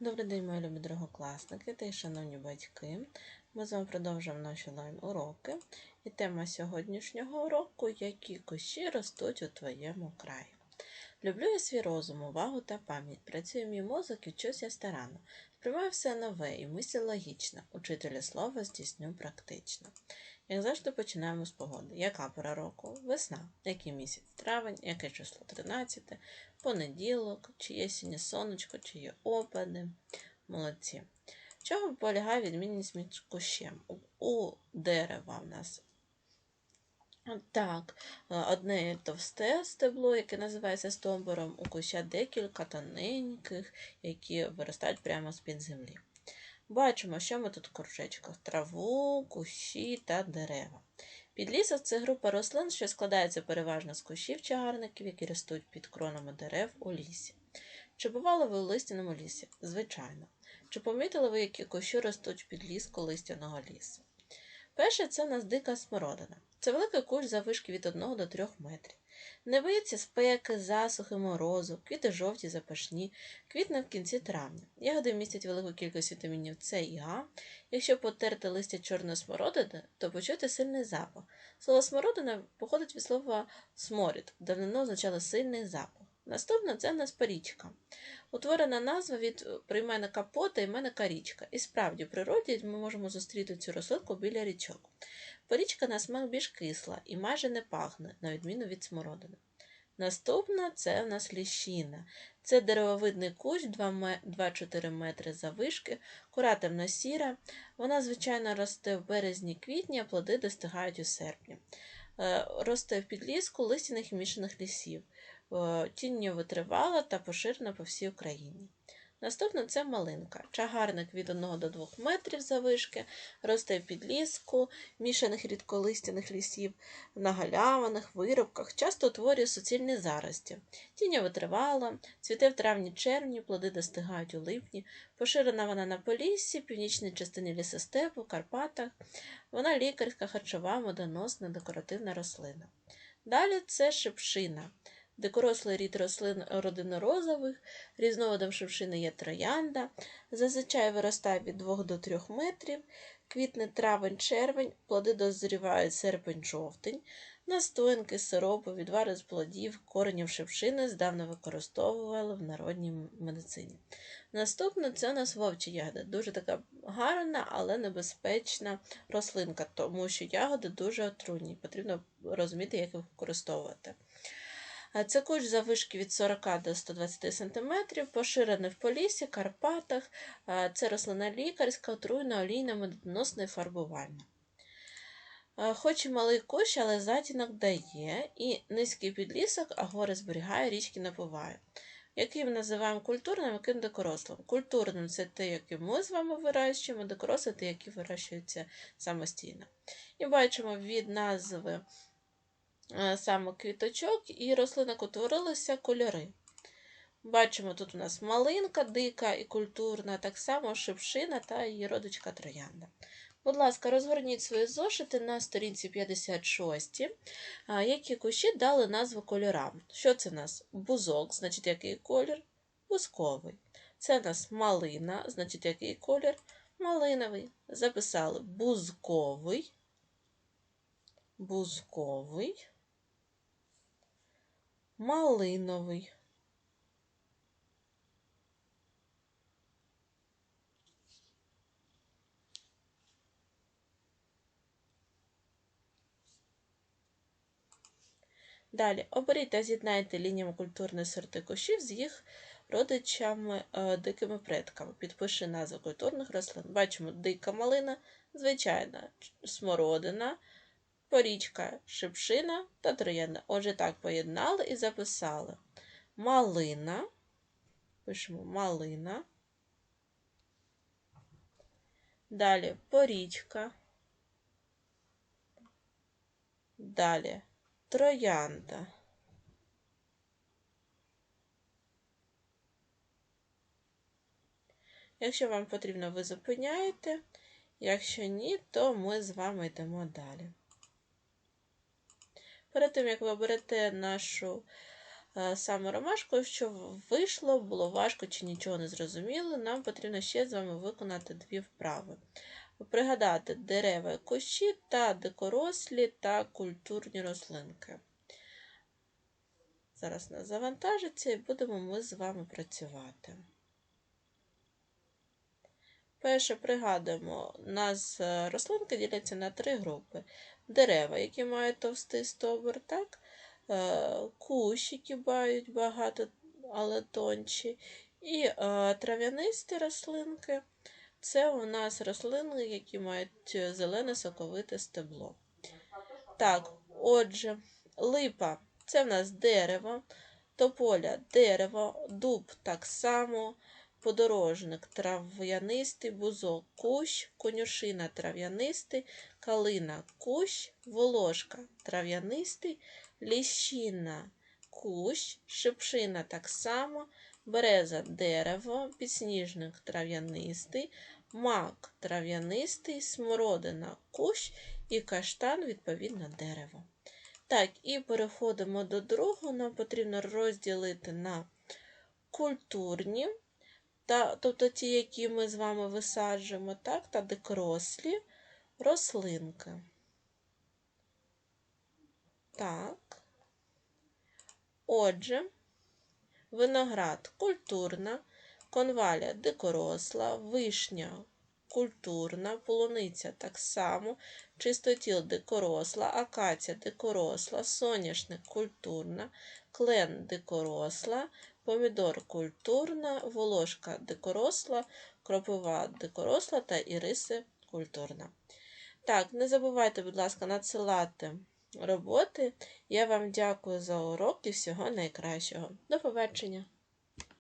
Добрий день, мої любі другокласники та й шановні батьки. Ми з вами продовжуємо наші лайн-уроки. І тема сьогоднішнього уроку які кущі ростуть у твоєму краї. Люблю я свій розум, увагу та пам'ять. Працює мій мозок і вчусь я старанно. Сприймаю все нове і мислі логічно. Учителя слова здійсню практично. Як завжди починаємо з погоди. Яка пора року? Весна. Який місяць? Травень, яке число? 13, понеділок, чи є сінє сонечко, чи є опади. Молодці. Чого полягає відмінність між кущем? У дерева в нас так, одне товсте стебло, яке називається стовбуром, у куща декілька тоненьких, які виростають прямо з-під землі. Бачимо, що ми тут в кружечках: траву, кущі та дерева. Підлісок це група рослин, що складається переважно з кущів чагарників, які ростуть під кронами дерев у лісі. Чи бували ви у листяному лісі? Звичайно. Чи помітили ви, які кущі ростуть під ліску листяного лісу? Перше це у нас дика смородина. Це великий кущ завишки від 1 до 3 метрів. Не боїться спеки, засухи, морозу, квіти жовті, запашні, квітне в кінці травня. Ягоди містять велику кількість вітамінів С і А. Якщо потерти листя чорної смородини, то почути сильний запах. Слово смородина походить від слова сморід, давнину означало сильний запах. Наступна це нас парічка. Утворена назва від прийменника пота іменника річка. І справді, в природі ми можемо зустріти цю рослинку біля річок. Порічка на смак більш кисла і майже не пахне, на відміну від смородини. Наступна це в нас ліщина. Це деревовидний кущ 2-4 метри завишки, кора темно-сіра. Вона, звичайно, росте в березні-квітні, а плоди достигають у серпні. Е, росте в підліску листяних мішаних лісів. Е, тінню витривала та поширена по всій Україні. Наступна це малинка. Чагарник від 1 до 2 метрів завишки, росте в підліску, мішаних рідколистяних лісів, на галявинах, виробках, часто утворює суцільні зарості. Тіння витривала, цвіте в травні-червні, плоди достигають у липні, поширена вона на Поліссі, північній частині лісостепу, Карпатах. Вона лікарська, харчова, медоносна, декоративна рослина. Далі це шипшина. Дикорослий рід рослин родини розових, різновидом шевшини є троянда, зазвичай виростає від 2 до 3 метрів, квітне травень-червень, плоди дозрівають серпень-жовтень, настоянки, сиропи, відвари з плодів, коренів шевшини здавна використовували в народній медицині. Наступне це у нас вовчі ягоди. Дуже така гарна, але небезпечна рослинка, тому що ягоди дуже отруйні, потрібно розуміти, як їх використовувати. Це кущ завишки від 40 до 120 см, поширений в Полісі, Карпатах. Це рослина лікарська, отруйна, олійна, медоносна і фарбувальна. Хоч і малий кущ, але затінок дає, і низький підлісок, а гори зберігає, річки напуває. Який ми називаємо культурним, яким дикорослим. Культурним це те, яке ми з вами вирощуємо, дикорослим те, які вирощуються самостійно. І бачимо від назви Е, саме квіточок, і рослинок утворилися кольори. Бачимо, тут у нас малинка дика і культурна, так само шипшина та її родичка троянда. Будь ласка, розгорніть свої зошити на сторінці 56, які кущі дали назву кольорам. Що це у нас? Бузок, значить, який колір? Бузковий. Це у нас малина, значить, який колір? Малиновий. Записали бузковий, бузковий малиновий Далі оберіть та з'єднайте лініями культурної сорти кущів з їх родичами е, дикими предками. Підпиши назву культурних рослин. Бачимо дика малина, звичайна смородина, порічка, шипшина та троянда. Отже, так поєднали і записали малина. Пишемо малина. Далі порічка. Далі троянда. Якщо вам потрібно, ви зупиняєте. Якщо ні, то ми з вами йдемо далі. Перед тим, як ви оберете нашу е, саме ромашкою, що вийшло, було важко чи нічого не зрозуміло, нам потрібно ще з вами виконати дві вправи. Пригадати дерева і кущі та дикорослі та культурні рослинки. Зараз нас завантажиться і будемо ми з вами працювати. Перше пригадуємо, у нас е, рослинки діляться на три групи: дерева, які мають товстий стовбур, так? Е, кущ, які мають багато, але тонші, і е, трав'янисті рослинки. Це у нас рослини, які мають зелене соковите стебло. Так, отже, липа це в нас дерево, тополя дерево, дуб так само, подорожник трав'янистий, бузок кущ, конюшина трав'янистий, калина кущ, волошка трав'янистий, ліщина кущ, шипшина так само, береза дерево, підсніжник трав'янистий, мак трав'янистий, смородина кущ і каштан, відповідно, дерево. Так, і переходимо до другого. Нам потрібно розділити на культурні, та, тобто ті, які ми з вами висаджуємо, так, та дикорослі рослинки. Так. Отже, виноград культурна, конваля дикоросла, вишня культурна, полуниця так само, чистотіл дикоросла, акація дикоросла, соняшник культурна, клен дикоросла, помідор культурна, волошка дикоросла, кропива дикоросла та іриси культурна. Так, не забувайте, будь ласка, надсилати роботи. Я вам дякую за урок і всього найкращого. До побачення!